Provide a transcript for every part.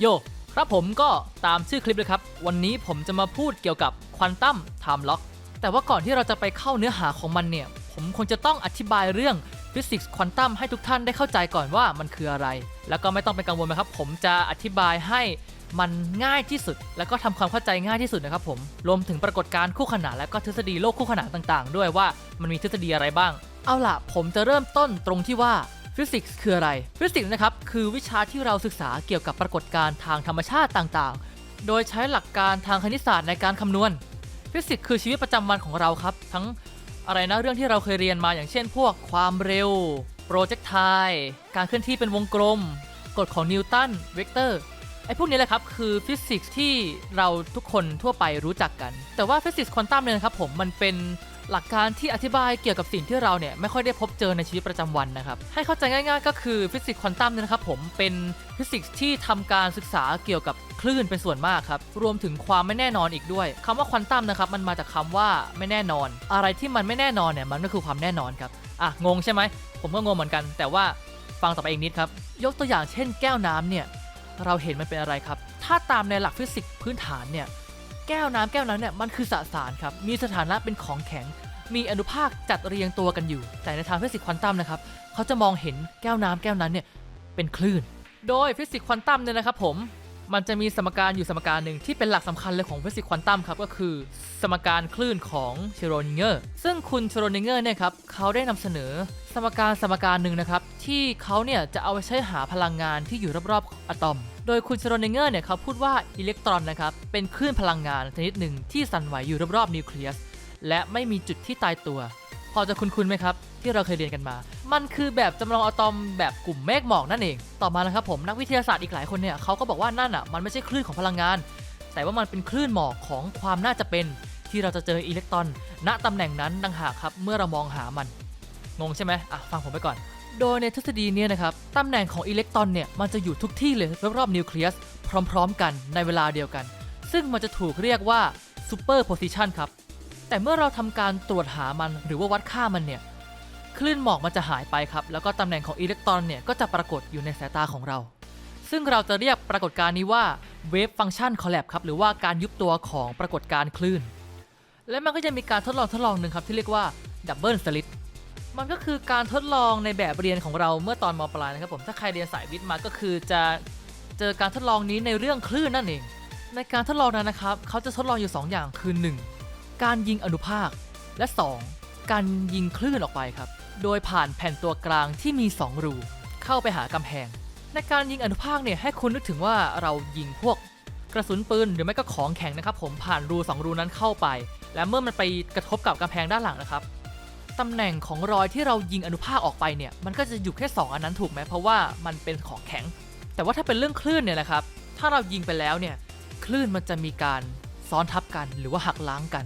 โย ครับผมก็ตามชื่อคลิปเลยครับ วันนี้ผมจะมาพูดเกี่ยวกับควอนตัมไทม์ล็อกแต่ว่าก่อนที่เราจะไปเข้าเนื้อหาของมันเนี่ย ผมคงจะต้องอธิบายเรื่องฟิสิกส์ควอนตัมให้ทุกท่านได้เข้าใจก่อนว่ามันคืออะไร แล้วก็ไม่ต้องเป็นกังวลนะครับ ผมจะอธิบายให้มันง่ายที่สุด แล้วก็ทำความเข้าใจง่ายที่สุดนะครับผมรวมถึงปรากฏการณ์คู่ขนานและก็ทฤษฎีโลกคู่ขนานต่างๆ ด้วยว่ามันมีทฤษฎีอะไรบ้าง เอาล่ะ ผมจะเริ่มต้นตรงที่ว่า ฟิสิกส์คืออะไร ฟิสิกส์นะครับ คือวิชาที่เราศึกษาเกี่ยวกับปรากฏการณ์ทางธรรมชาติต่างๆ โดยใช้หลักการทางคณิตศาสตร์ในการคำนวณ ฟิสิกส์คือชีวิตประจำวันของเราครับ ทั้งอะไรนะเรื่องที่เราเคยเรียนมาอย่างเช่น พวกความเร็ว โปรเจกไทการเคลื่อนที่เป็นวงกลม กฎของนิวตัน เวกเตอร์ ไอ้พวกนี้แหละครับ คือฟิสิกส์ที่เราทุกคนทั่วไปรู้จักกัน แต่ว่าฟิสิกส์ควอนตัมเนี่ยครับผม มันเป็น หลักการที่อธิบายเกี่ยวกับสิ่งที่เราเนี่ยไม่ค่อยได้พบเจอในชีวิตประจำวันนะครับให้เข้าใจง่ายๆ ก็คือฟิสิกส์ควอนตัมเนี่ยนะครับผมเป็นฟิสิกส์ที่ทำการศึกษาเกี่ยวกับคลื่นเป็นส่วนมากครับรวมถึงความไม่แน่นอนอีกด้วยคำว่าควอนตัมนะครับมันมาจากคำว่าไม่แน่นอน อะไรที่มันไม่แน่นอนเนี่ยมันก็คือความแน่นอนครับอะงงใช่ไหมผมก็งงเหมือนกัน แต่ว่าฟังต่อไปอีกนิดครับยกตัวอย่างเช่น แก้วน้ำเนี่ยเราเห็นมันเป็นอะไรครับ ถ้าตามในหลักฟิสิกส์พื้นฐานเนี่ย แก้วน้ำแก้วนั้นเนี่ยมันคือสสารครับ มีสถานะเป็นของแข็ง มีอนุภาคจัดเรียงตัวกันอยู่ แต่ในทางฟิสิกส์ควอนตัมนะครับเขาจะมองเห็นแก้วน้ำแก้วนั้นเนี่ยเป็นคลื่น โดยฟิสิกส์ควอนตัมเนี่ยนะครับผมมันจะมีสมการอยู่สมการหนึ่งที่เป็นหลักสำคัญเลยของฟิสิกส์ควอนตัมครับก็คือ สมการคลื่นของเชโรนิเงอร์ซึ่งคุณเชโรนิเงอร์เนี่ยครับเขาได้นำเสนอสมการสมการหนึ่งนะครับที่เขาเนี่ยจะเอาไปใช้หาพลังงานที่อยู่รอบๆอะตอม โดยคุณชโรนิเงอร์เนี่ยเขาพูดว่าอิเล็กตรอนนะครับเป็นคลื่นพลังงานชนิดหนึ่งที่สั่นไหวอยู่รอบๆนิวเคลียสและไม่มีจุดที่ตายตัว พอจะคุ้นๆไหมครับ ที่เราเคยเรียนกันมา มันคือแบบจำลองอะตอมแบบกลุ่มเมฆหมอกนั่นเอง ต่อมานะครับผมนักวิทยาศาสตร์อีกหลายคนเนี่ยเขาก็บอกว่านั่นอะมันไม่ใช่คลื่นของพลังงาน แต่ว่ามันเป็นคลื่นหมอกของความน่าจะเป็นที่เราจะเจออิเล็กตรอน ณตำแหน่งนั้นดังหากครับเมื่อเรามองหามันงงใช่ไหมอะฟังผมไปก่อน โดยในทฤษฎีเนี้นะครับตำแหน่งของอิเล็กตรอนเนี่ยมันจะอยู่ทุกที่เลยรอบๆนิวเคลียสพร้อมๆ กันในเวลาเดียวกัน ซึ่งมันจะถูกเรียกว่าซูเปอร์โพซิชันครับ แต่เมื่อเราทำการตรวจหามันหรือว่าวัดค่ามันเนี่ยคลื่นหมอกมันจะหายไปครับ แล้วก็ตำแหน่งของอิเล็กตรอนเนี่ยก็จะปรากฏอยู่ในสายตาของเรา ซึ่งเราจะเรียกปรากฏการณ์นี้ว่าเวฟฟังชันคอล l ลครับหรือว่าการยุบตัวของปรากฏการณ์คลื่น และมันก็จะมีการทดลองทดลองหนึ่งครับที่เรียกว่าดับเบิลสลิ t มันก็คือการทดลองในแบบเรียนของเราเมื่อตอนมปลายนะครับผมถ้าใครเรียนสายวิทย์มาก็คือจะเจอการทดลองนี้ในเรื่องคลื่นนั่นเอง ในการทดลองนั้นนะครับเขาจะทดลองอยู่ 2 อย่างคือ 1. การยิงอนุภาค และ 2. การยิงคลื่นออกไปครับ โดยผ่านแผ่นตัวกลางที่มี 2 รู เข้าไปหากำแพง ในการยิงอนุภาคเนี่ยให้คุณนึกถึงว่าเรายิงพวกกระสุนปืนหรือไม่ก็ของแข็งนะครับผมผ่านรู 2 รูนั้นเข้าไป และเมื่อมันไปกระทบกับกำแพงด้านหลังนะครับ ตำแหน่งของรอยที่เรายิงอนุภาคออกไปเนี่ย มันก็จะอยู่แค่ 2 อันนั้นถูกไหมเพราะว่ามันเป็นของแข็ง แต่ว่าถ้าเป็นเรื่องคลื่นเนี่ยนะครับ ถ้าเรายิงไปแล้วเนี่ย คลื่นมันจะมีการซ้อนทับกันหรือว่าหักล้างกัน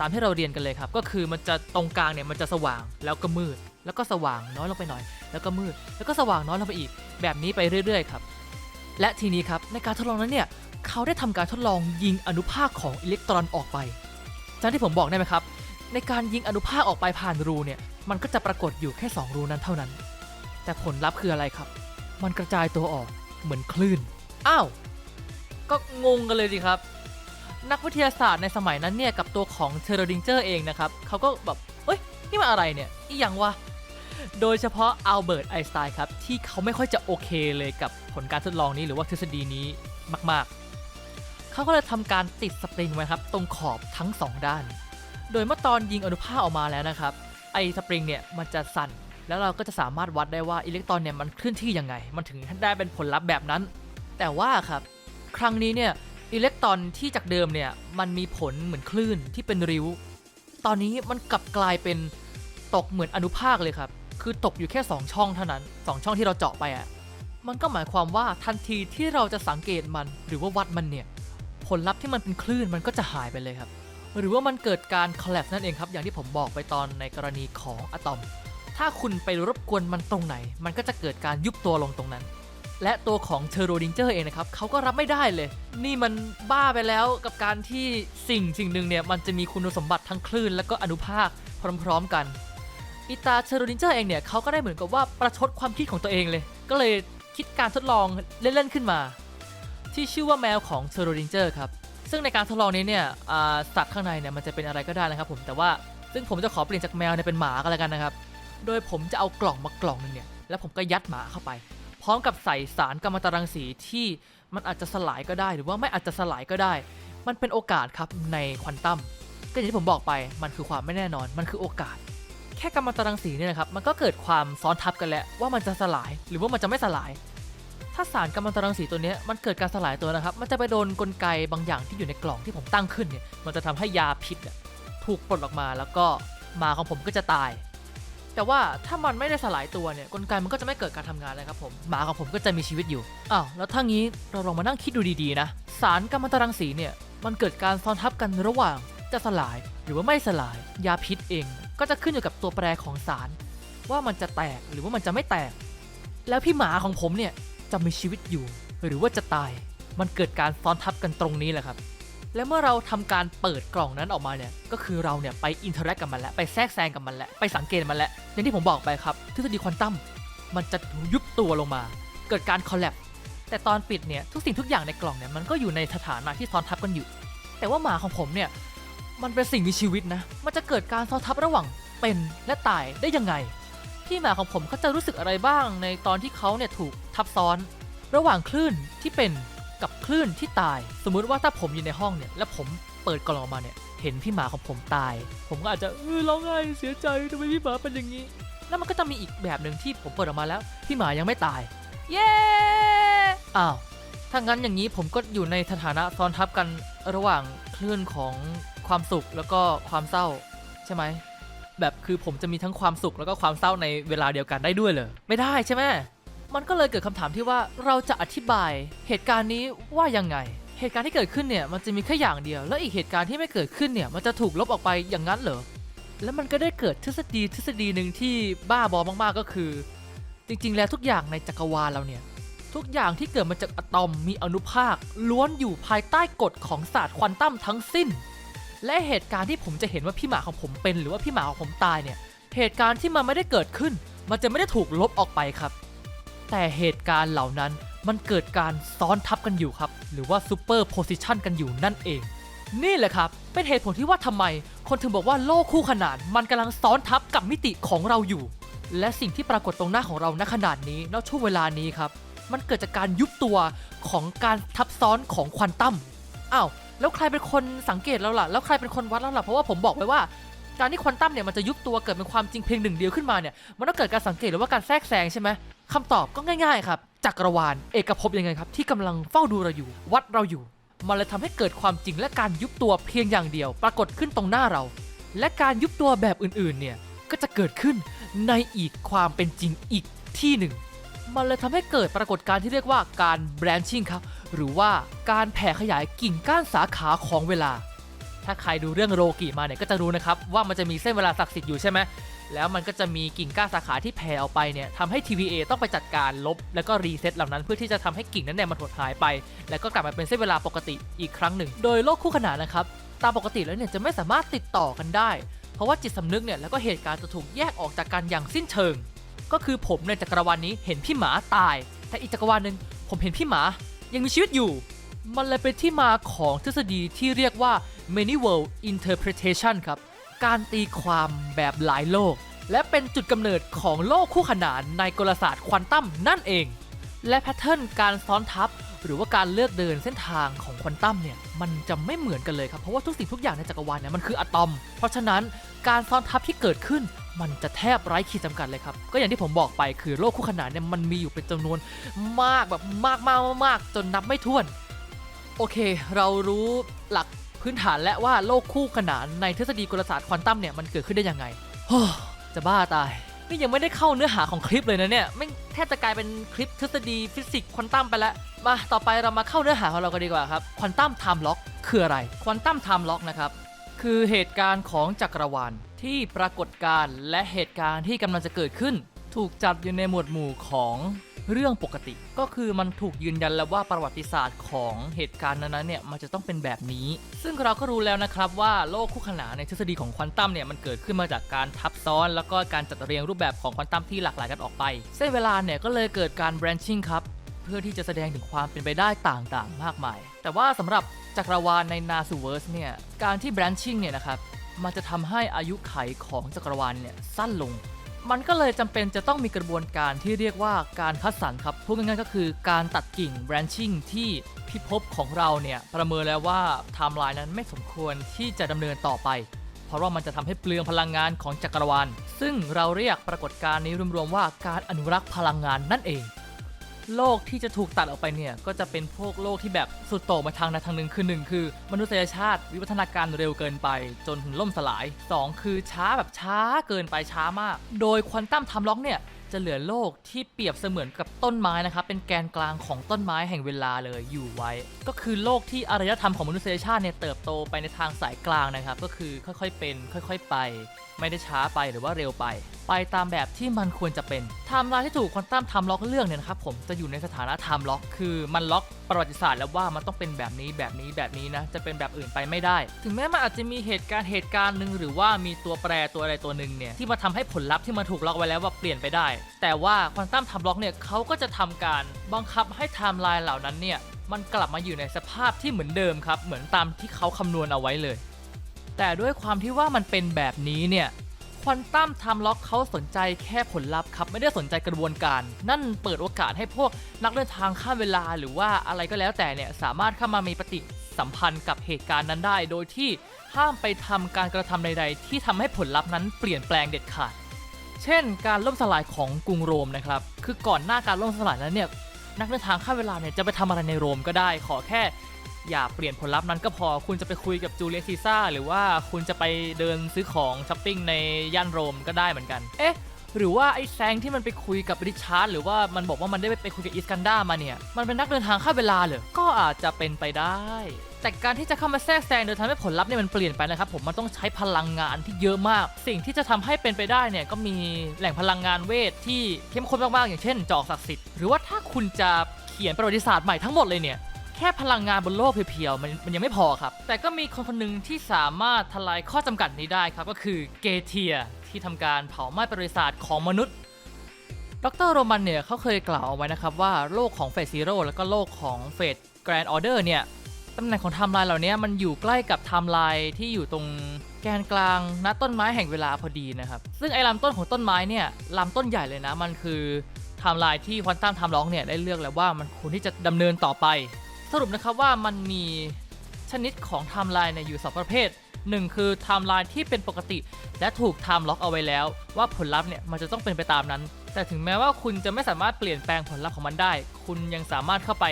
ตามที่เราเรียนกันเลยครับ ก็คือมันจะตรงกลางเนี่ยมันจะสว่างแล้วก็มืด แล้วก็สว่างน้อยลงไปหน่อย แล้วก็มืด แล้วก็สว่างน้อยลงไปอีก แบบนี้ไปเรื่อย ๆ ครับ และทีนี้ครับในการทดลองนั้นเนี่ยเขาได้ทำการทดลองยิงอนุภาคของอิเล็กตรอนออกไปจำที่ผมบอกได้ไหมครับ ในการยิงอนุภาคออกไปผ่านรูเนี่ย มันก็จะปรากฏอยู่แค่ 2 รูนั้นเท่านั้น แต่ผลลัพธ์คืออะไรครับ มันกระจายตัวออกเหมือนคลื่น อ้าว ก็งงกันเลยสิครับ นักวิทยาศาสตร์ในสมัยนั้นเนี่ย กับตัวของเทอร์ดิงเจอร์เองนะครับ เขาก็แบบ เอ้ย นี่มันอะไรเนี่ย อีหยังวะ โดยเฉพาะอัลเบิร์ตไอน์สไตน์ครับ ที่เขาไม่ค่อยจะโอเคเลยกับผลการทดลองนี้หรือว่าทฤษฎีนี้มาก ๆ เขาก็เลยทำการติดสปริงไว้ครับ ตรงขอบทั้ง2ด้าน โดยเมื่อตอนยิงอนุภาคออกมาแล้วนะครับ ไอสปริงเนี่ยมันจะสั่น แล้วเราก็จะสามารถวัดได้ว่าอิเล็กตรอนเนี่ยมันเคลื่อนที่ยังไง มันถึงได้เป็นผลลัพธ์แบบนั้น แต่ว่าครับครั้งนี้เนี่ยอิเล็กตรอนที่จากเดิมเนี่ยมันมีผลเหมือนคลื่นที่เป็นริ้ว ตอนนี้มันกลับกลายเป็นตกเหมือนอนุภาคเลยครับ คือตกอยู่แค่ 2 ช่องเท่านั้น 2 ช่องที่เราเจาะไปอะ่ะ มันก็หมายความว่าทันทีที่เราจะสังเกตมันหรือว่าวัดมันเนี่ย ผลลัพธ์ที่มันเป็นคลื่นมันก็จะหายไปเลยครับ หรือว่ามันเกิดการ collapse นั่นเองครับ อย่างที่ผมบอกไปตอนในกรณีของอะตอม ถ้าคุณไปรบกวนมันตรงไหน มันก็จะเกิดการยุบตัวลงตรงนั้น และตัวของเทอร์โรดิงเจอร์เองนะครับเขาก็รับไม่ได้เลย นี่มันบ้าไปแล้วกับการที่สิ่งสิ่งหนึ่งเนี่ยมันจะมีคุณสมบัติทั้งคลื่น และก็อนุภาคพร้อมๆกันอิตาเทอร์โรดิงเจอร์เองเนี่ยเขาก็ได้เหมือนกับว่าประชดความคิดของตัวเองเลย ก็เลยคิดการทดลองเล่นๆขึ้นมา ที่ชื่อว่าแมวของเชอร์ริงเจอร์ครับ ซึ่งในการทดลองนี้เนี่ยสัตว์ข้างในเนี่ยมันจะเป็นอะไรก็ได้นะครับผมแต่ว่าซึ่งผมจะขอเปลี่ยนจากแมวเนี่ยเป็นหมาก็แล้วกันนะครับ โดยผมจะเอากล่องมากล่องหนึงเนี่ยแล้วผมก็ยัดหมาเข้าไป พร้อมกับใส่สารกัมมันตรังสีที่มันอาจจะสลายก็ได้หรือว่าไม่อาจจะสลายก็ได้ มันเป็นโอกาสครับในควอนตัมก็อย่างที่ผมบอกไปมันคือความไม่แน่นอน มันคือโอกาส แค่กัมมันตรังสีเนี่ยนะครับมันก็เกิดความซ้อนทับกันแล้วว่ามันจะสลายหรือว่ามันจะไม่สลาย ถ้าสารกัมมันตรังสีตัวนี้มันเกิดการสลายตัวนะครับ มันจะไปโดนกลไกบางอย่างที่อยู่ในกล่องที่ผมตั้งขึ้นเนี่ย มันจะทำให้ยาพิษถูกปลดออกมาแล้วก็หมาของผมก็จะตาย แต่ว่าถ้ามันไม่ได้สลายตัวเนี่ยกลไกมันก็จะไม่เกิดการทำงานเลยครับผมหมาของผมก็จะมีชีวิตอยู่อ้าวแล้วถ้างี้เราลองมานั่งคิดดูดีๆนะสารกัมมันตรังสีเนี่ยมันเกิดการซ้อนทับกันระหว่างจะสลายหรือว่าไม่สลายยาพิษเอง ก็จะขึ้นอยู่กับตัวแปรของสาร ว่ามันจะแตกหรือว่ามันจะไม่แตก แล้วพี่หมาของผมเนี่ย จะมีชีวิตอยู่ หรือว่าจะตาย มันเกิดการซ้อนทับกันตรงนี้แหละครับ และเมื่อเราทำการเปิดกล่องนั้นออกมาเนี่ย ก็คือเราเนี่ยไปอินเทอร์แอคกับมันแล้วไปแทรกแซงกับมันแล้วไปสังเกตมันแล้วอย่างที่ผมบอกไปครับทฤษฎีควอนตัมมันจะยุบตัวลงมา เกิดการคอลแลบแต่ตอนปิดเนี่ยทุกสิ่งทุกอย่างในกล่องเนี่ยมันก็อยู่ในสถานะที่ซ้อนทับกันอยู่ แต่ว่าหมาของผมเนี่ยมันเป็นสิ่งมีชีวิตนะ มันจะเกิดการซ้อนทับระหว่างเป็นและตายได้ยังไง ที่หมาของผมเขาจะรู้สึกอะไรบ้างในตอนที่เขาเนี่ยถูกทับซ้อน ระหว่างคลื่นที่เป็นกับคลื่นที่ตาย สมมุติว่าถ้าผมอยู่ในห้องเนี่ย แล้วผมเปิดกล่องออกมาเนี่ย เห็นพี่หมาของผมตาย ผมก็อาจจะเออร้องไห้เสียใจทำไมพี่หมาเป็นอย่างนี้ แล้วมันก็จะมีอีกแบบหนึ่งที่ผมเปิดออกมาแล้ว พี่หมายังไม่ตาย เย้อ้าวถ้างั้นอย่างนี้ผมก็อยู่ในสถานะซ้อนทับกันระหว่างคลื่นของความสุขแล้วก็ความเศร้า ใช่ไหม แบบคือผมจะมีทั้งความสุขแล้วก็ความเศร้าในเวลาเดียวกันได้ด้วยเลยไม่ได้ใช่ไหมมันก็เลยเกิดคำถามที่ว่าเราจะอธิบายเหตุการณ์นี้ว่ายังไง เหตุการณ์ที่เกิดขึ้นเนี่ยมันจะมีแค่อย่างเดียว แล้วอีกเหตุการณ์ที่ไม่เกิดขึ้นเนี่ยมันจะถูกลบออกไปอย่างนั้นเหรอแล้วมันก็ได้เกิดทฤษฎีทฤษฎีหนึ่งที่บ้าบอมากๆก็คือ จริงๆ แล้วทุกอย่างในจักรวาลเราเนี่ยทุกอย่างที่เกิดมาจากอะตอมมีอนุภาคล้วนอยู่ภายใต้กฎของศาสตร์ควอนตัมทั้งสิ้น และเหตุการณ์ที่ผมจะเห็นว่าพี่หมาของผมเป็น หรือว่าพี่หมาของผมตายเนี่ย เหตุการณ์ที่มันไม่ได้เกิดขึ้น มันจะไม่ได้ถูกลบออกไปครับ แต่เหตุการณ์เหล่านั้นมันเกิดการซ้อนทับกันอยู่ครับ หรือว่าซูเปอร์โพซิชันกันอยู่นั่นเอง นี่แหละครับ เป็นเหตุผลที่ว่าทำไม คนถึงบอกว่าโลกคู่ขนาน มันกำลังซ้อนทับกับมิติของเราอยู่ และสิ่งที่ปรากฏตรงหน้าของเราณขนาดนี้ณช่วงเวลานี้ครับ มันเกิดจากการยุบตัวของการทับซ้อนของควอนตัมอ้าว แล้วใครเป็นคนสังเกตแล้วล่ะ แล้วใครเป็นคนวัดแล้วล่ะ เพราะว่าผมบอกไปว่า การที่ควอนตัมเนี่ยมันจะยุบตัวเกิดเป็นความจริงเพียงหนึ่งเดียวขึ้นมาเนี่ย มันต้องเกิดการสังเกตหรือว่าการแทรกแซงใช่ไหมคำตอบก็ง่ายๆครับ จักรวาลเอกภพยังไงครับ ที่กำลังเฝ้าดูเราอยู่ วัดเราอยู่ มันเลยทำให้เกิดความจริงและการยุบตัวเพียงอย่างเดียว ปรากฏขึ้นตรงหน้าเรา และการยุบตัวแบบอื่นๆเนี่ยก็จะเกิดขึ้นในอีกความเป็นจริงอีกที่หนึ่ง มันเลยทำให้เกิดปรากฏการณ์ที่เรียกว่าการ branching ครับ หรือว่าการแผ่ขยายกิ่งก้านสาขาของเวลา ถ้าใครดูเรื่องโรกิมาเนี่ยก็จะรู้นะครับว่ามันจะมีเส้นเวลาศักดิ์สิทธิ์อยู่ใช่ไหมแล้วมันก็จะมีกิ่งก้านสาขาที่แผ่ออกไปเนี่ยทำให้ TVA ต้องไปจัดการลบ แล้วก็รีเซ็ตเหล่านั้นเพื่อที่จะทำให้กิ่งนั้นเนี่ยมันหดหายไป แล้วก็กลับมาเป็นเส้นเวลาปกติอีกครั้งหนึ่ง โดยโลกคู่ขนานนะครับตามปกติแล้วเนี่ยจะไม่สามารถติดต่อกันได้ เพราะว่าจิตสำนึกเนี่ยแล้วก็เหตุการณ์จะถูกแยกออกจากกันอย่างสิ้นเชิง ก็คือผมในจักรวาลนี้เห็นพี่หมาตาย แต่อีกจักรวาลหนึ่งผมเห็นพี่หมายังมีชีวิตอยู่ มันเลยเป็นที่มาของทฤษฎีที่เรียกว่า many world interpretation ครับ การตีความแบบหลายโลก และเป็นจุดกำเนิดของโลกคู่ขนานในกลศาสตร์ควอนตัมนั่นเอง และแพทเทิร์นการซ้อนทับ หรือว่าการเลือกเดินเส้นทางของควอนตัมเนี่ยมันจะไม่เหมือนกันเลยครับ เพราะว่าทุกสิ่งทุกอย่างในจักรวาลเนี่ยมันคืออะตอม เพราะฉะนั้นการซ้อนทับที่เกิดขึ้นมันจะแทบไร้ขีดจำกัดเลยครับ ก็อย่างที่ผมบอกไปคือโลกคู่ขนานเนี่ยมันมีอยู่เป็นจำนวนมากแบบมากมากมากจนนับไม่ถ้วน โอเค เรารู้หลักพื้นฐานและว่าโลกคู่ขนานในทฤษฎีกลศาสตร์ควอนตัมเนี่ยมันเกิดขึ้นได้ยังไงจะบ้าตาย นี่ยังไม่ได้เข้าเนื้อหาของคลิปเลยนะเนี่ยไม่งแทบจะกลายเป็นคลิปทฤษฎีฟิสิกส์ควอนตัมไปแล้วมาต่อไปเรามาเข้าเนื้อหาของเรากันดีกว่าครับควอนตัมไทม์ล็อกคืออะไรควอนตัมไทม์ล็อกนะครับคือเหตุการณ์ของจักรวาลที่ปรากฏการณ์และเหตุการณ์ที่กำลังจะเกิดขึ้น ถูกจัดอยู่ในหมวดหมู่ของ เรื่องปกติ ก็คือมันถูกยืนยันแล้วว่าประวัติศาสตร์ของเหตุการณ์นั้นๆเนี่ยมันจะต้องเป็นแบบนี้ ซึ่งเราก็รู้แล้วนะครับว่าโลกคู่ขนานในทฤษฎีของควอนตัมเนี่ยมันเกิดขึ้นมาจากการทับซ้อน แล้วก็การจัดเรียงรูปแบบของควอนตัมที่หลากหลายกันออกไป เส้นเวลาเนี่ยก็เลยเกิดการ branching ครับเพื่อที่จะแสดงถึงความเป็นไปได้ต่างๆ มากมาย แต่ว่าสำหรับจักรวาลในนาซูเวิร์สเนี่ยการที่ branching เนี่ยนะครับมันจะทำให้อายุไขของจักรวาลเนี่ยสั้นลง มันก็เลยจำเป็นจะต้องมีกระบวนการที่เรียกว่าการคัดสรรครับพูดง่ายๆก็คือการตัดกิ่ง branching ที่พิภพของเราเนี่ยประเมินแล้วว่าไทม์ไลน์นั้นไม่สมควรที่จะดำเนินต่อไป เพราะว่ามันจะทำให้เปลืองพลังงานของจักรวาล ซึ่งเราเรียกปรากฏการณ์นี้รวมๆว่าการอนุรักษ์พลังงานนั่นเอง โลกที่จะถูกตัดออกไปเนี่ยก็จะเป็นพวกโลกที่แบบสุดโต่งมาทางใดทางหนึ่งคือหนึ่งคือ มนุษยชาติวิวัฒนาการเร็วเกินไป จนล่มสลาย 2 คือช้าแบบช้าเกินไปช้ามาก โดยควอนตัมไทม์ล็อกเนี่ย จะเหลือโลกที่เปรียบเสมือนกับต้นไม้นะครับเป็นแกนกลางของต้นไม้แห่งเวลาเลยอยู่ไว้ ก็คือโลกที่อารยธรรมของมนุษยชาติเนี่ยเติบโตไปในทางสายกลางนะครับ ก็คือค่อยๆเป็น ค่อย ๆ ไป ไม่ได้ช้าไปหรือว่าเร็วไป ไปตามแบบที่มันควรจะเป็นไทม์ไลน์ที่ถูกควอนตัมไทม์ล็อกเลือกเนี่ยนะครับผมจะอยู่ในสถานะไทม์ล็อก คือมันล็อกประวัติศาสตร์แล้วว่ามันต้องเป็นแบบนี้แบบนี้แบบนี้นะจะเป็นแบบอื่นไปไม่ได้ ถึงแม้มันอาจจะมีเหตุการณ์เหตุการณ์หนึ่งหรือว่ามีตัวแปรตัวอะไรตัวหนึ่งเนี่ยที่มาทำให้ผลลัพธ์ที่มันถูกล็อกไว้แล้วว่าเปลี่ยนไปได้แต่ว่าควอนตัมไทม์ล็อกเนี่ยเขาก็จะทำการบังคับให้ไทม์ไลน์เหล่านั้นเนี่ยมันกลับมาอยู่ในสภาพที่เหมือนเดิมครับ เหมือนตามที่เขาคำนวณเอาไว้เลย แต่ด้วยความที่ว่ามันเป็นแบบนี้เนี่ยควอนตัมไทม์ล็อกเขาสนใจแค่ผลลัพธ์ครับ ไม่ได้สนใจกระบวนการ นั่นเปิดโอกาสให้พวกนักเดินทางข้ามเวลาหรือว่าอะไรก็แล้วแต่เนี่ยสามารถเข้ามามีปฏิสัมพันธ์กับเหตุการณ์นั้นได้ โดยที่ห้ามไปทำการกระทำใด ๆ ที่ทำให้ผลลัพธ์นั้นเปลี่ยนแปลงเด็ดขาด เช่น การล่มสลายของกรุงโรมนะครับ คือก่อนหน้าการล่มสลายนั้นเนี่ย นักเดินทางข้ามเวลาเนี่ยจะไปทำอะไรในโรมก็ได้ ขอแค่อย่าเปลี่ยนผลลัพธ์นั้นก็พอ คุณจะไปคุยกับจูเลียสซีซ่าหรือว่าคุณจะไปเดินซื้อของช้อปปิ้งในย่านโรมก็ได้เหมือนกัน เอ๊ะ หรือว่าไอ้แซงที่มันไปคุยกับริชาร์ดหรือว่ามันบอกว่ามันได้ไปคุยกับอิสกันดามาเนี่ย มันเป็นนักเดินทางข้ามเวลาเหรอ ก็อาจจะเป็นไปได้ แต่การที่จะเข้ามาแทรกแซงโดยทำให้ผลลัพธ์เนี่ยมันเปลี่ยนไปนะครับผมมันต้องใช้พลังงานที่เยอะมาก สิ่งที่จะทำให้เป็นไปได้เนี่ยก็มีแหล่งพลังงานเวทที่เข้มข้นมากๆอย่างเช่น จอกศักดิ์สิทธิ์หรือว่าถ้าคุณจะเขียนประวัติศาสตร์ใหม่ทั้งหมดเลยเนี่ยแค่พลังงานบนโลกเพียวๆมันมันยังไม่พอครับ แต่ก็มีคนคนหนึ่งที่สามารถทลายข้อจำกัดนี้ได้ครับก็คือเกเทียที่ทำการเผาไหม้ประวัติศาสตร์ของมนุษย์ดรโรมันเนี่ยเขาเคยกล่าวเอาไว้นะครับว่าโลกของเฟสซีโร่แล้วก็โลกของเฟสแกรนด์ออเดอร์เนี่ย ตำแหน่งของไทม์ไลน์เหล่านี้มันอยู่ใกล้กับไทม์ไลน์ที่อยู่ตรงแกนกลางณต้นไม้แห่งเวลาพอดีนะครับ ซึ่งไอ้ลำต้นของต้นไม้เนี่ยลำต้นใหญ่เลยนะ มันคือไทม์ไลน์ที่ควอนตัมไทม์ล็อกเนี่ยได้เลือกแล้วว่ามันควรที่จะดำเนินต่อไป สรุปนะครับว่ามันมีชนิดของไทม์ไลน์เนี่ยอยู่สองประเภทหนึ่งคือไทม์ไลน์ที่เป็นปกติ และถูกไทม์ล็อกเอาไว้แล้ว ว่าผลลัพธ์เนี่ยมันจะต้องเป็นไปตามนั้น แต่ถึงแม้ว่าคุณจะไม่สามารถเปลี่ยนแปลงผลลัพธ์ของมันได้ คุณยังสามารถเข้าไป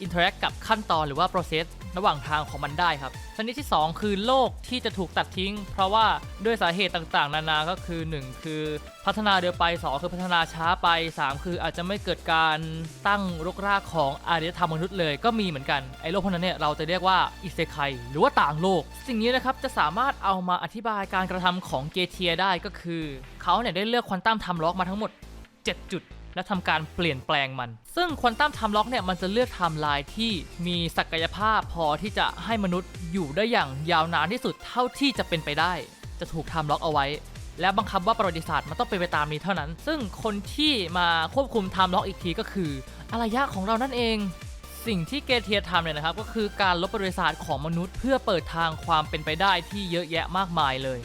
อินเทอร์แอคกับขั้นตอนหรือว่า process ระหว่างทางของมันได้ครับชนิดที่ 2 คือโลกที่จะถูกตัดทิ้ง เพราะว่าด้วยสาเหตุต่างๆ นานาก็คือ 1 คือพัฒนาเร็วไป 2 คือพัฒนาช้าไป 3 คืออาจจะไม่เกิดการตั้งรกรากของอารยธรรมมนุษย์เลยก็มีเหมือนกัน ไอ้โลกพวกนั้นเนี่ยเราจะเรียกว่าอิเซไคหรือว่าต่างโลก สิ่งนี้นะครับจะสามารถเอามาอธิบายการกระทำของเกเทียได้ก็คือ เขาเนี่ยได้เลือกควอนตัมทม์ล็อกมาทั้งหมด 7 จุด และทำการเปลี่ยนแปลงมัน ซึ่งควอนตัมไทม์ล็อกเนี่ยมันจะเลือกไทม์ไลน์ที่มีศักยภาพพอที่จะให้มนุษย์อยู่ได้อย่างยาวนานที่สุดเท่าที่จะเป็นไปได้ จะถูกไทม์ล็อกเอาไว้ และบังคับว่าประวัติศาสตร์มันต้องเป็นไปตามนี้เท่านั้น ซึ่งคนที่มาควบคุมไทม์ล็อกอีกทีก็คืออารยะของเรานั่นเองสิ่งที่เกเทียทำเนี่ยนะครับก็คือการลบประวัติศาสตร์ของมนุษย์ เพื่อเปิดทางความเป็นไปได้ที่เยอะแยะมากมายเลย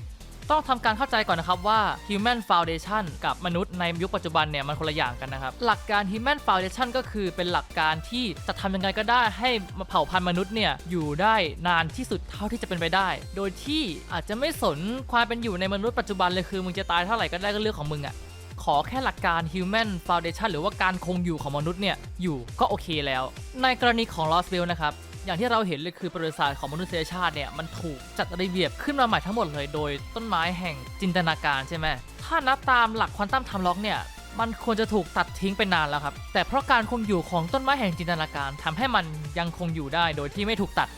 ต้องทำการเข้าใจก่อนนะครับว่า Human Foundation กับมนุษย์ในยุคปัจจุบันเนี่ยมันคนละอย่างกันนะครับ หลักการ Human Foundation ก็คือเป็นหลักการที่จะทำยังไงก็ได้ให้เผ่าพันธุ์มนุษย์เนี่ยอยู่ได้นานที่สุดเท่าที่จะเป็นไปได้ โดยที่อาจจะไม่สนความเป็นอยู่ในมนุษย์ปัจจุบันเลยคือมึงจะตายเท่าไหร่ก็ได้ก็เรื่องของมึงอะขอแค่หลักการ Human Foundation หรือว่าการคงอยู่ของมนุษย์เนี่ยอยู่ก็โอเคแล้ว ในกรณีของ Lost w e l l นะครับ อย่างที่เราเห็นเลยคือประวัติศาสตร์ของมนุษยชาติเนี่ยมันถูกจัดระเบียบขึ้นมาใหม่ทั้งหมดเลย โดยต้นไม้แห่งจินตนาการใช่ไหมถ้านับตามหลักควอนตัมไทม์ล็อกเนี่ยมันควรจะถูกตัดทิ้งไปนานแล้วครับ แต่เพราะการคงอยู่ของต้นไม้แห่งจินตนาการทำให้มันยังคงอยู่ได้โดยที่ไม่ถูกตัด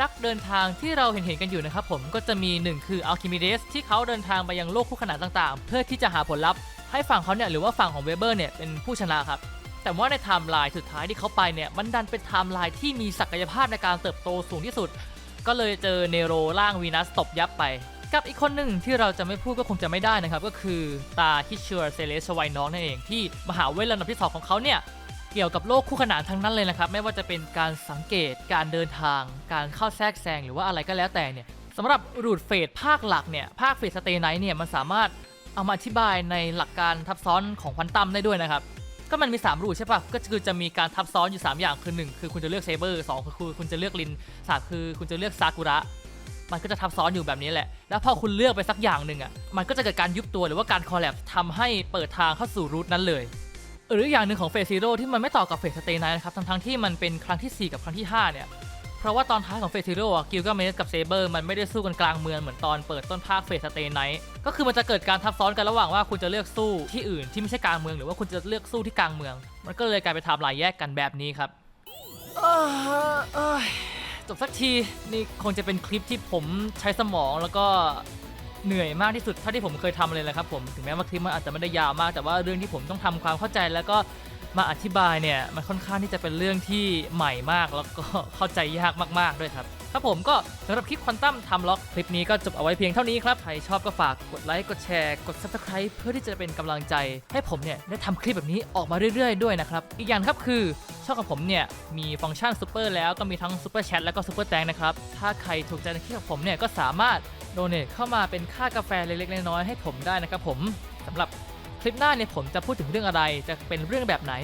นักเดินทางที่เราเห็นเห็นๆกันอยู่นะครับผมก็จะมีหนึ่งคืออัลคิมิเดสที่เขาเดินทางไปยังโลกคู่ขนานต่างๆ เพื่อที่จะหาผลลัพธ์ให้ฝั่งเขาเนี่ยหรือว่าฝั่งของเวเบอร์เนี่ยเป็นผู้ชนะครับ แต่ว่าในไทม์ไลน์สุดท้ายที่เขาไปเนี่ยมันดันเป็นไทม์ไลน์ที่มีศักยภาพในการเติบโตสูงที่สุด ก็เลยเจอเนโรร่างวีนัสตบยับไป กับอีกคนหนึ่งที่เราจะไม่พูดก็คงจะไม่ได้นะครับ ก็คือตาฮิชชัวเซเลสไวน้องนั่นเองที่มหาเวทระดับที่สองของเขาเนี่ยเกี่ยวกับโลกคู่ขนานทั้งนั้นเลยนะครับ ไม่ว่าจะเป็นการสังเกตการเดินทาง การเข้าแทรกแซงหรือว่าอะไรก็แล้วแต่เนี่ยสำหรับรูทเฟสภาคหลักเนี่ยภาคเฟสสเตย์ไนท์เนี่ยมันสามารถเอามาอธิบายในหลักการทับซ้อนของควอนตัมได้ด้วยนะครับ ก็มันมี 3 รูทใช่ปะก็คือจะมีการทับซ้อนอยู่ 3 อย่างคือ 1 คือคุณจะเลือกเซเบอร์2คือคุณจะเลือกลินสามคือคุณจะเลือกซากุระ มันก็จะทับซ้อนอยู่แบบนี้แหละ แล้วพอคุณเลือกไปสักอย่างหนึ่งอะ มันก็จะเกิดการยุบตัวหรือว่าการคอลแลบทำให้เปิดทางเข้าสู่รูทนั้นเลย หรืออย่างหนึ่งของเฟสซีโร่ที่มันไม่ต่อกับเฟสสเตย์ไนท์นะครับ ทั้งๆที่มันเป็นครั้งทีสี่4 กับครั้งที่5เนี่ย เพราะว่าตอนท้ายของเฟสซีโร่กิลกาเมสกับเซเบอร์มันไม่ได้สู้กันกลางเมืองเหมือนตอนเปิดต้นภาคเฟสสเตย์ไนท์ก็คือมันจะเกิดการทับซ้อนกันระหว่างว่าคุณจะเลือกสู้ที่อื่นที่ไม่ใช่กลางเมือง หรือว่าคุณจะเลือกสู้ที่กลางเมือง มันก็เลยกลายเป็นไทม์ไลน์แยกกันแบบนี้ครับจบสักทีนี่คงจะเป็นคลิปที่ผมใช้สมองแล้วก็เหนื่อยมากที่สุดเท่าที่ผมเคยทำเลยแหละครับผมถึงแม้ว่าคลิปมันอาจจะไม่ได้ยาวมากแต่ว่าเรื่องที่ผมต้องทำความเข้าใจแล้วก็ มาอธิบายเนี่ยมันค่อนข้างที่จะเป็นเรื่องที่ใหม่มากแล้วก็เข้าใจยากมากๆด้วยครับครับผมก็สำหรับคลิปควอนตัมทำล็อกคลิปนี้ก็จบเอาไว้เพียงเท่านี้ครับ ใครชอบก็ฝากกดไลค์กดแชร์กด subscribe เพื่อที่จะเป็นกำลังใจ ให้ผมเนี่ยได้ทำคลิปแบบนี้ออกมาเรื่อยๆ ด้วยนะครับ อีกอย่างครับคือช่องของผมเนี่ยมีฟังก์ชันซูเปอร์แล้วก็มีทั้งซูเปอร์แชทแล้วก็ซูเปอร์แตงนะครับ ถ้าใครถูกใจในคลิปของผมเนี่ยก็สามารถโดเนทเข้ามาเป็นค่ากาแฟเล็กๆน้อยๆให้ผมได้นะครับผมสำหรับ คลิปหน้าเนี่ยผมจะพูดถึงเรื่องอะไร จะเป็นเรื่องแบบไหน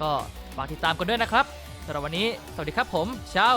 ก็ฝากติดตามกันด้วยนะครับสำหรับวันนี้ สวัสดีครับผมเช้า